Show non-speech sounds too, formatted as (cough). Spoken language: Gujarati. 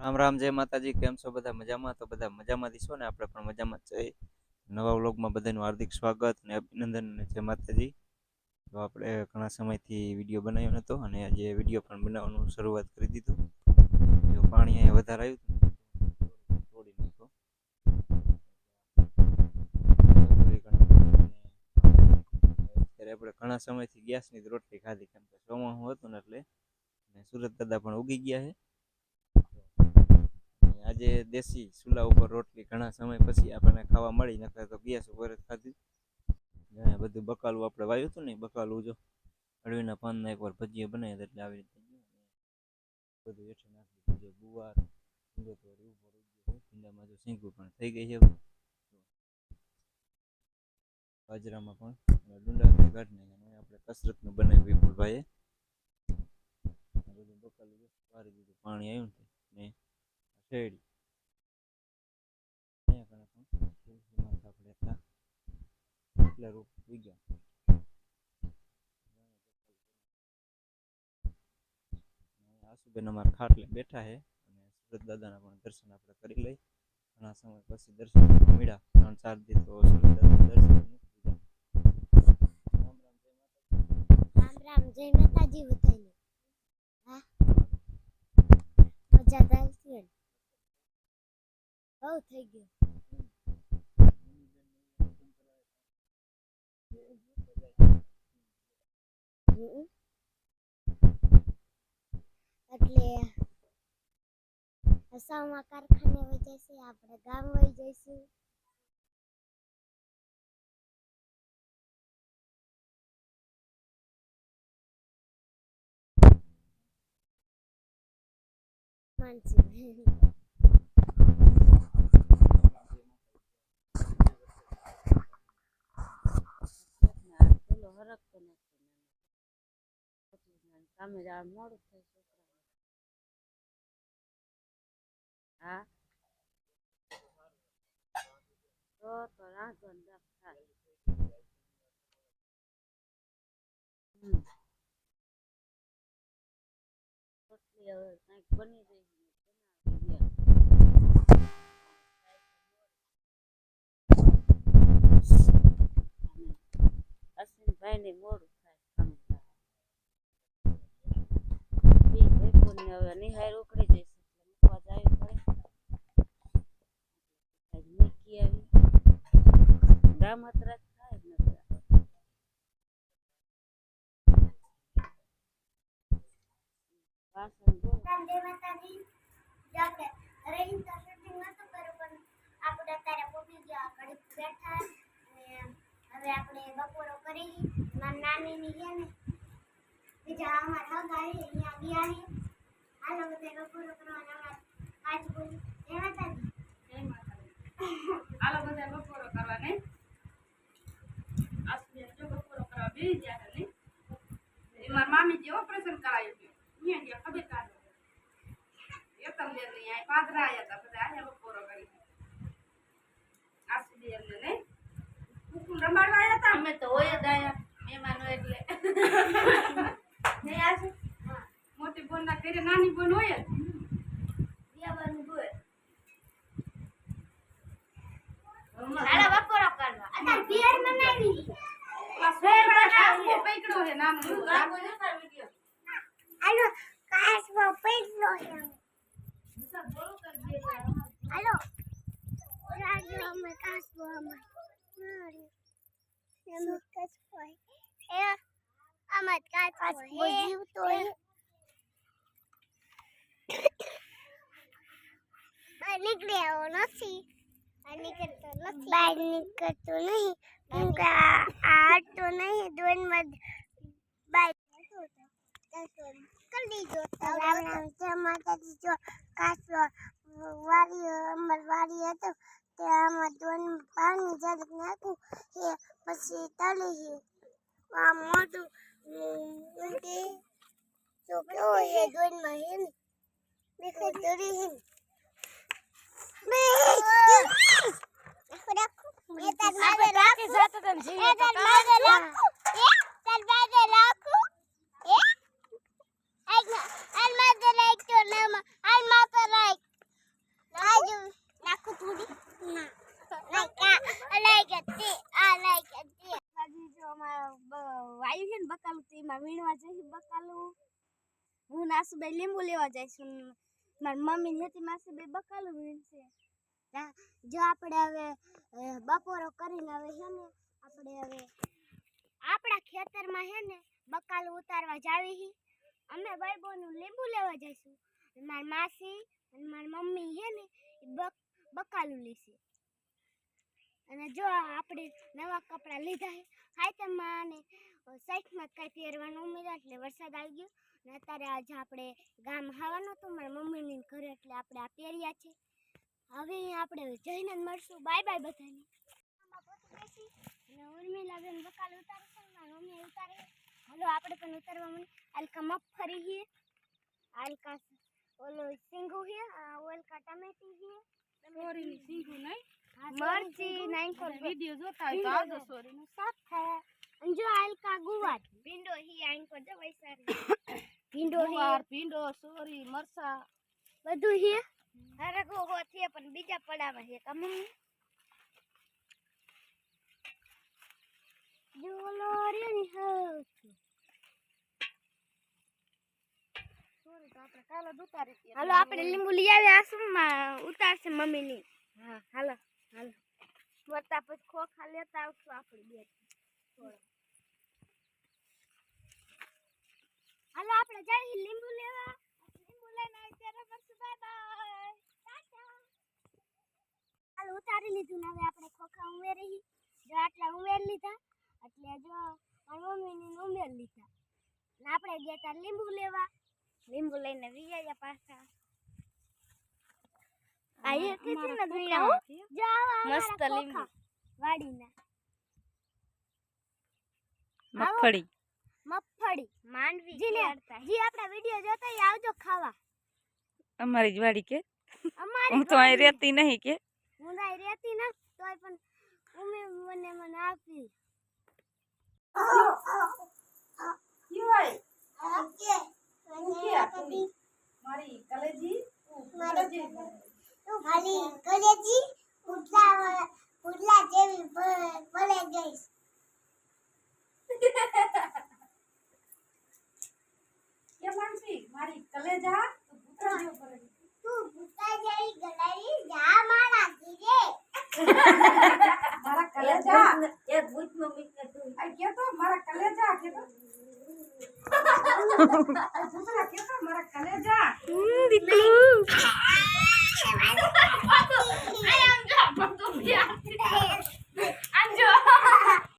રામ રામ, જય માતાજી, કેમ છો બધા? મજામાં? તો બધા મજામાં દીશો ને? આપણે પણ મજામાં જઈ નવા વ્લોગમાં બધાનું હાર્દિક સ્વાગત અને અભિનંદન અને જય માતાજી. તો આપણે ઘણા સમયથી વીડિયો બનાવ્યો નહોતો અને આજે વીડિયો પણ બનાવવાનું શરૂઆત કરી દીધું. જો પાણી અહીંયા વધારે આવ્યું તોડી આપણે ઘણા સમયથી ગેસની રોટલી ખાધી, કેમ કે ચોમાસું હતું ને એટલે સુરત દાદા પણ ઉગી ગયા છે. અને આજે દેશી ચૂલા ઉપર રોટલી ઘણા સમય પછી આપણને ખાવા મળી નકર તો ગેસ ઉપર જ ખાધી. જાણે બધું બકાલું આપણે વાવ્યું હતું ને ઈ બકાલું જો. અળવીના પાનના એકવાર ભજીયા બનાવ્યા હતા એટલે આવી રીતે ગયું અને બધું હેઠે નાખી દીધું, જો ગુવાર સિંગોતરી ઉપર ઉગ્યો છે ભીંડામાં જો સિંગું પણ થઈ ગઈ છે બાજરામાં પણ ડુંડા કાઢી નાખ્યા અને આપણે કસરતનું બનાવ્યું વિપુલભાઈએ. આ બધું બકાલું જો. વારી દીધું, પાણી આવ્યું ને ને શેરડી અહીંયા કણે પણ તુલસીમાં આપણે એટલા એટલા રૂપ અને અમારા ખાટલે બેઠા છે અને સુરત દાદાના પણ દર્શન આપણે કરી લઈ. ઘણા સમય પછી દર્શન મળ્યા. ત્રણ, ચાર દિવસ તો સુરત દાદાના દર્શન રામ રામ, જય માતાજી બધાને. હા? મજા ને? બહુ થઈ ગયું. એટલે અસામમાં કારખાને વહી જશે આપણે ગામ વહી જઈશું. માનસી હરખતો નથી સામે જવા મોડું થાય છોકરાને હા તો તો દાખ થાય. રોટલી હવે કાંઈક બની જાય છે ને બનાવી દે. અને અશ્વિનભાઈને મોડું થાય હવે નિહાળ ઉકળી જઈશ મૂકવા જાવી પડે. મૂકી આવી. ગામ અત્રા જ થાય નકરા. વાસણ માતાજી જાકે ઈન તો શૂટિંગ નતું કર્યું, પણ આપણે અત્યારે પોપી ગયા ઘડીક બેઠા અને હવે આપણે બપોરો કરી. મારી નાનીની છે ને બીજા અમારા હગા આવી અહીંયા ગયા છે હાલો બધા બપોરો કરવાના અમારા પાંચ બોલ જય માતાજી આલો બધા બપોરો કરવા નહીં. આસુબેન જો બપોરો કરવા બેસી ગયા હતા ને. મારા મામી જે ઓપરેશન કરાયું હતું અહીંયા ગયા ખબર કાઢો એ તમને નહીં, આ પાદરા આવ્યા હતા બધા આયા બપોરો કરી આસુબેન ને નહીં કુકુલ રમાડવા આવ્યા હતા અમે તો હોય જ આયા મહેમાનો એટલે. નહીં આજે મોટી બોન ના ઘરે નાની બોન હોય જ. દેવાનું હોય હાલો બપોરો કરવા. અત્યારે પિયર મનાવી આ શેરમાં કાચબો પકડ્યો છે નાનું હાલો બોલો કર દે હાલો. રાજુ અમે કાચબો અમે બહાર આવ્યો નથી બહાર નીકળતો નથી બહાર નીકળતો નહીં કેમ કે આ આ તો નહીં દોનમાં બહાર કરી દીધો રામ રામ જય માતાજી જો કાચો વારી અમર વારી હતો તે આમાં ધોન પાણી જરીક નાખું એ પછી તળી છે આ મોટું કે જો કેવો હે દોનમાં છે ને દેખાય તળી હે બે રાખો રાખો. એ તાર મારે રાખો. એ તાર મારે રાખો. તે આ લાઈક તે બાજુ જો અમારો વાયુ છે ને બકાલું, તો એમાં વીણવા જઈશ બકાલું. હું નાસુભાઈ લીંબુ લેવા જઈશું. મારી મમ્મી ને હતી માસુભાઈ બકાલું વીણશે. જો આપણે હવે બપોરો કરીને હવે છે ને, આપણે હવે આપણા ખેતરમાં છે ને બકાલું ઉતારવા જાવી અમે ભાઈબોનું લીંબુ લેવા જઈશું. મારી માસી અને મારી મમ્મી છે ને બકાલું લેશે. અને જો આપણે નવા કપડાં લીધા છે હાઈતમાં અને સાઈઠમાં કાંઈ પહેરવાનું ઉમેર્યા એટલે વરસાદ આવી ગયો. અને અત્યારે આજે આપણે ગામ આવવાનું હતું, મારા મમ્મીની ઘરે એટલે આપણે આ પહેર્યા છે. હવે આપણે જઈને મળશું. બાય બાય બધાને. અને બેન બકાલ ઉતારે છે મમ્મી ઉતારે. હાલો, આપણે પણ ઉતારવા મને હલકા મગફળી છે, હલકા ઓલો સિંગુ છે ઓલકા ટમેટી છે. સોરીની સીંગું નહીં? મરચી નાખો વિડિયો જોતા હોય તો આવજો સોરીનું સાફ થાય. અને જો આલકા ગુવાર. ભીંડો હી આંકો જો વૈસારી. ભીંડો હી. ગુવાર ભીંડો સોરી મરસા બધું હે? હરગો હો છે પણ બીજા પડાવા હે કા મમ્મી? જો લોરી ની હો સોરી તો આપણે કાલે જ હતી હાલો આપણે લીંબુ લઈ આવ્યા આસુમાં. ઉતારશે મમ્મી ની હા. હાલો. હાલો. વરતા પછી ખોખા લેતા આવશું આપણે બે. હાલો, આપણે જઈ લીંબુ લેવા. લીંબુ લઈને આવી ત્યારે પછી બાય બાય. હાલો, ઉતારી લીધું ને હવે આપણે ખોખા ઉમેરી. જો આટલા ઉમેર લીધા, એટલે જો મારી મમ્મીની ઉમેર લીધા. ને આપણે ગયા તા લીંબુ લેવા. લીંબુ લઈને વિજયા પાછા. આ એ કેટલી ન વીણા હો જાવા મસ્ત લીંબુ વાડીના મગફળી મગફળી માંડવી જીને જી આપણા વિડિયો જોતા હોય આવજો ખાવા અમારી જ વાડી કે અમારી હું તો અહીં ઘરની. રહેતી નહીં કે હું તો અહીં રહેતી ન તોય પણ ઉમે મને મને આપી મારી કલેજી તું ખાલી કલેજી ઉડલા ઉડલા જેવી પડે ગઈ કે માનસી મારી કલેજા તું ભૂતરા જેવો પડે તું ભૂતા જેવી ગલાઈ જા મારા કલેજા. ભૂત કે તું. આ કે તો મારા કલેજા કે તો (laughs) ભૂતરા કે તો મારા કલેજા. દીકરી. 哎呀你这老装子不要